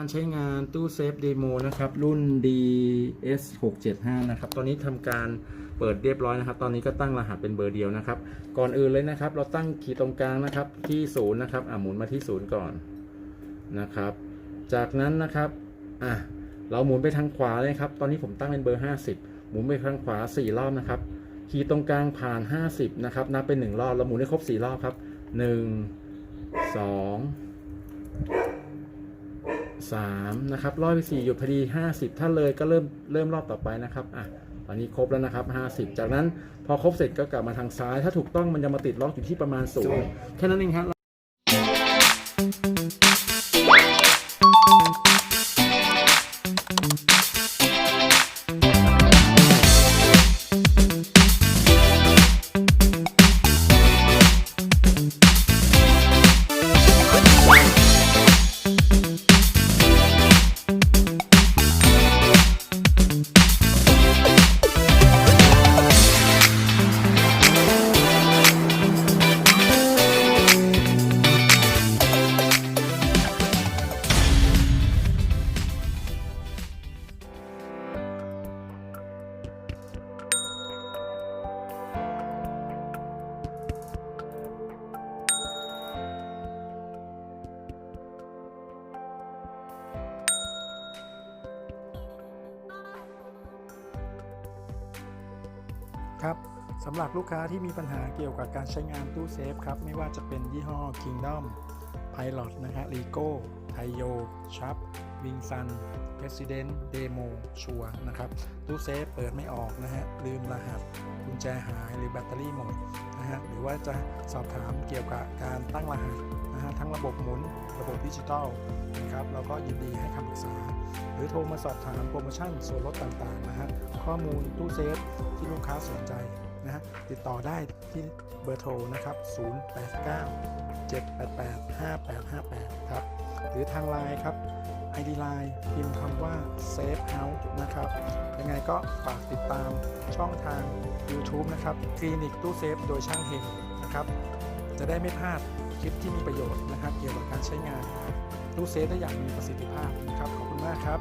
การใช้งานตู้เซฟเดโมนะครับ รุ่น DS 6 7 5 นะครับ ตอนนี้ทำการเปิดเรียบร้อยนะครับ ตอนนี้ก็ตั้งรหัสเป็นเบอร์เดียวนะครับ ก่อนอื่นเลยนะครับ เราตั้งคีย์ตรงกลางนะครับ ที่ศูนย์นะครับ อะหมุนมาที่ศูนย์ก่อนนะครับ จากนั้นนะครับอะเราหมุนไปทางขวาเลยครับ ตอนนี้ผมตั้งเป็นเบอร์ 50 หมุนไปทางขวา 4 รอบนะครับคีย์ตรงกลางผ่าน 50 นะครับ นับเป็น 1 รอบ เราหมุนให้ครบ 4 รอบครับ 1 2 3นะครับรอบที่4หยุดพอดี 50 ถ้าเลยก็เริ่มเริ่มรอบต่อไปนะครับอะตอนนี้ครบแล้วนะครับ 50 จากนั้นพอครบเสร็จก็กลับมาทางซ้าย ถ้าถูกต้องมันจะมาติดล็อกอยู่ที่ประมาณศูนย์แค่นั้นเองครับ ครับสำหรับลูกค้าที่มีปัญหาเกี่ยวกับการใช้งานตู้เซฟครับ ไม่ว่าจะเป็นยี่ห้อ Kingdom Pilot นะฮะ Rico t a i y o Sharp Wing Sun President Demo ชัวนะครับ ตู้เซฟเปิดไม่ออกนะฮะ ลืมรหัสกุญแจหายหรือแบตเตอรี่หมดนะฮะ หรือว่าจะสอบถามเกี่ยวกับการตั้งรหัสนะฮะ ทั้งระบบหมุน ระบบดิจิตอลนะครับเราก็ยินดีให้คำปรึกษา หรือโทรมาสอบถามโปรโมชั่นส่วนลดต่างๆนะฮะข้อมูลตู้เซฟที่ลูกค้าสนใจนะฮะติดต่อได้ที่เบอร์โทรนะครับ 089 788 5858 ครับ หรือทางไลน์ครับ ID Line พิมพ์คำว่า Safe House นะครับ ยังไงก็ฝากติดตามช่องทาง YouTube นะครับ คลินิกตู้เซฟโดยช่างเฮงนะครับ จะได้ไม่พลาดคลิปที่มีประโยชน์นะครับ เกี่ยวกับการใช้งานตู้เซฟได้อย่างมีประสิทธิภาพนะครับขอบคุณมากครับ